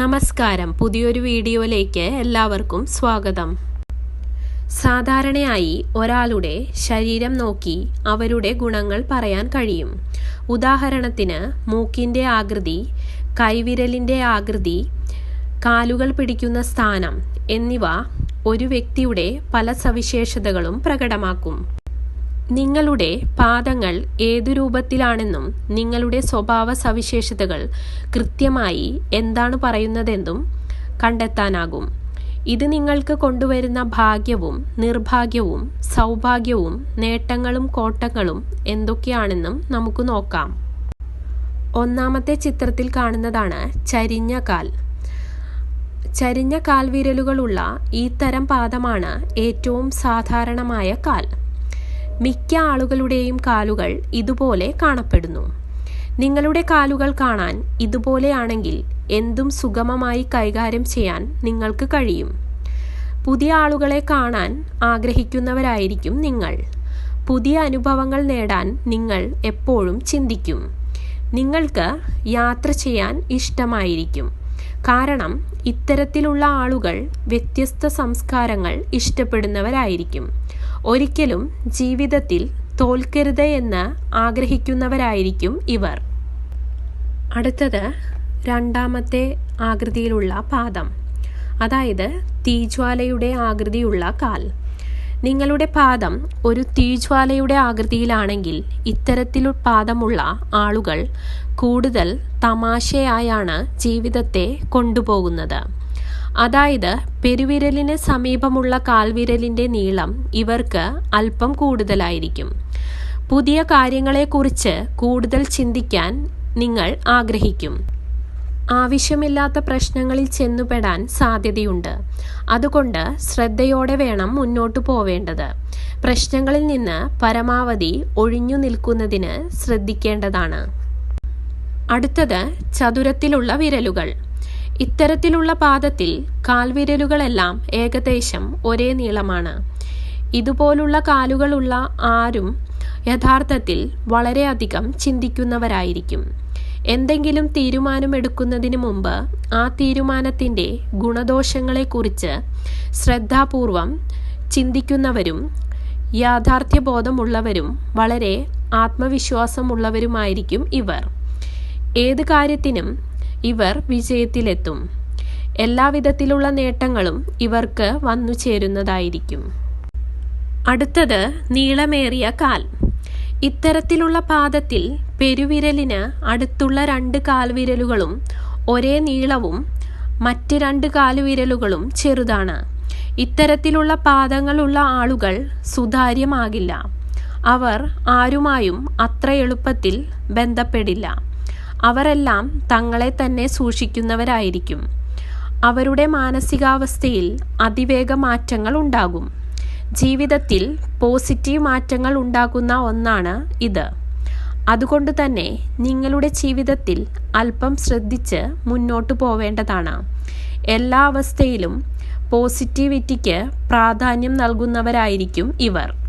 നമസ്കാരം. പുതിയൊരു വീഡിയോയിലേക്ക് എല്ലാവർക്കും സ്വാഗതം. സാധാരണയായി ഒരാളുടെ ശരീരം നോക്കി അവരുടെ ഗുണങ്ങൾ പറയാൻ കഴിയും. ഉദാഹരണത്തിന് മൂക്കിന്റെ ആകൃതി കൈവിരലിന്റെ ആകൃതി കാലുകൾ പിടിക്കുന്ന സ്ഥാനം എന്നിവ ഒരു വ്യക്തിയുടെ പല സവിശേഷതകളും പ്രകടമാക്കും. നിങ്ങളുടെ പാദങ്ങൾ ഏതു രൂപത്തിലാണെന്നും നിങ്ങളുടെ സ്വഭാവ സവിശേഷതകൾ കൃത്യമായി എന്താണ് പറയുന്നതെന്നും കണ്ടെത്താനാകും. ഇത് നിങ്ങൾക്ക് കൊണ്ടുവരുന്ന ഭാഗ്യവും നിർഭാഗ്യവും സൗഭാഗ്യവും നേട്ടങ്ങളും കോട്ടങ്ങളും എന്തൊക്കെയാണെന്നും നമുക്ക് നോക്കാം. ഒന്നാമത്തെ ചിത്രത്തിൽ കാണുന്നതാണ് ചരിഞ്ഞ കാൽ. ചരിഞ്ഞ കാൽവിരലുകളുള്ള ഈ തരം പാദമാണ് ഏറ്റവും സാധാരണമായ കാൽ. മിക്ക ആളുകളുടെയും കാലുകൾ ഇതുപോലെ കാണപ്പെടുന്നു. നിങ്ങളുടെ കാലുകൾ കാണാൻ ഇതുപോലെയാണെങ്കിൽ എന്തും സുഗമമായി കൈകാര്യം ചെയ്യാൻ നിങ്ങൾക്ക് കഴിയും. പുതിയ ആളുകളെ കാണാൻ ആഗ്രഹിക്കുന്നവരായിരിക്കും നിങ്ങൾ. പുതിയ അനുഭവങ്ങൾ നേടാൻ നിങ്ങൾ എപ്പോഴും ചിന്തിക്കും. നിങ്ങൾക്ക് യാത്ര ചെയ്യാൻ ഇഷ്ടമായിരിക്കും. കാരണം ഇത്തരത്തിലുള്ള ആളുകൾ വ്യത്യസ്ത സംസ്കാരങ്ങൾ ഇഷ്ടപ്പെടുന്നവരായിരിക്കും. ഒരിക്കലും ജീവിതത്തിൽ തോൽക്കരുത് എന്ന് ആഗ്രഹിക്കുന്നവരായിരിക്കും ഇവർ. അടുത്തത് രണ്ടാമത്തെ ആകൃതിയിലുള്ള പാദം. അതായത് തീജ്വാലയുടെ ആകൃതിയുള്ള കാൽ. നിങ്ങളുടെ പാദം ഒരു തീജ്വാലയുടെ ആകൃതിയിലാണെങ്കിൽ ഇത്തരത്തിൽ പാദമുള്ള ആളുകൾ കൂടുതൽ തമാശയായാണ് ജീവിതത്തെ കൊണ്ടുപോകുന്നത്. അതായത് പെരുവിരലിന് സമീപമുള്ള കാൽവിരലിന്റെ നീളം ഇവർക്ക് അല്പം കൂടുതലായിരിക്കും. പുതിയ കാര്യങ്ങളെക്കുറിച്ച് കൂടുതൽ ചിന്തിക്കാൻ നിങ്ങൾ ആഗ്രഹിക്കും. ആവശ്യമില്ലാത്ത പ്രശ്നങ്ങളിൽ ചെന്നുപെടാൻ സാധ്യതയുണ്ട്. അതുകൊണ്ട് ശ്രദ്ധയോടെ വേണം മുന്നോട്ട് പോവേണ്ടത്. പ്രശ്നങ്ങളിൽ നിന്ന് പരമാവധി ഒഴിഞ്ഞു നിൽക്കുന്നതിന് ശ്രദ്ധിക്കേണ്ടതാണ്. അടുത്തത് ചതുരത്തിലുള്ള വിരലുകൾ. ഇത്തരത്തിലുള്ള പാദത്തിൽ കാൽവിരലുകളെല്ലാം ഏകദേശം ഒരേ നീളമാണ്. ഇതുപോലുള്ള കാലുകളുള്ള ആരും യഥാർത്ഥത്തിൽ വളരെയധികം ചിന്തിക്കുന്നവരായിരിക്കും. എന്തെങ്കിലും തീരുമാനമെടുക്കുന്നതിന് മുമ്പ് ആ തീരുമാനത്തിന്റെ ഗുണദോഷങ്ങളെക്കുറിച്ച് ശ്രദ്ധാപൂർവം ചിന്തിക്കുന്നവരും യാഥാർത്ഥ്യബോധമുള്ളവരും വളരെ ആത്മവിശ്വാസമുള്ളവരുമായിരിക്കും ഇവർ. ഏത് കാര്യത്തിനും ഇവർ വിജയത്തിലെത്തും. എല്ലാവിധത്തിലുള്ള നേട്ടങ്ങളും ഇവർക്ക് വന്നു ചേരുന്നതായിരിക്കും. അടുത്തത് നീളമേറിയ കാൽ. ഇത്തരത്തിലുള്ള പാദത്തിൽ പെരുവിരലിന് അടുത്തുള്ള രണ്ട് കാൽവിരലുകളും ഒരേ നീളവും മറ്റ് രണ്ട് കാലുവിരലുകളും ചെറുതാണ്. ഇത്തരത്തിലുള്ള പാദങ്ങളുള്ള ആളുകൾ സുതാര്യമാകില്ല. അവർ ആരുമായും അത്ര എളുപ്പത്തിൽ ബന്ധപ്പെടില്ല. അവരെല്ലാം തങ്ങളെ തന്നെ സൂക്ഷിക്കുന്നവരായിരിക്കും. അവരുടെ മാനസികാവസ്ഥയിൽ അതിവേഗ മാറ്റങ്ങൾ ഉണ്ടാകും. ജീവിതത്തിൽ പോസിറ്റീവ് മാറ്റങ്ങൾ ഉണ്ടാക്കുന്ന ഒന്നാണ് ഇത്. അതുകൊണ്ട് തന്നെ നിങ്ങളുടെ ജീവിതത്തിൽ അല്പം ശ്രദ്ധിച്ച് മുന്നോട്ട് പോവേണ്ടതാണ്. എല്ലാ അവസ്ഥയിലും പോസിറ്റിവിറ്റിക്ക് പ്രാധാന്യം നൽകുന്നവരായിരിക്കും ഇവർ.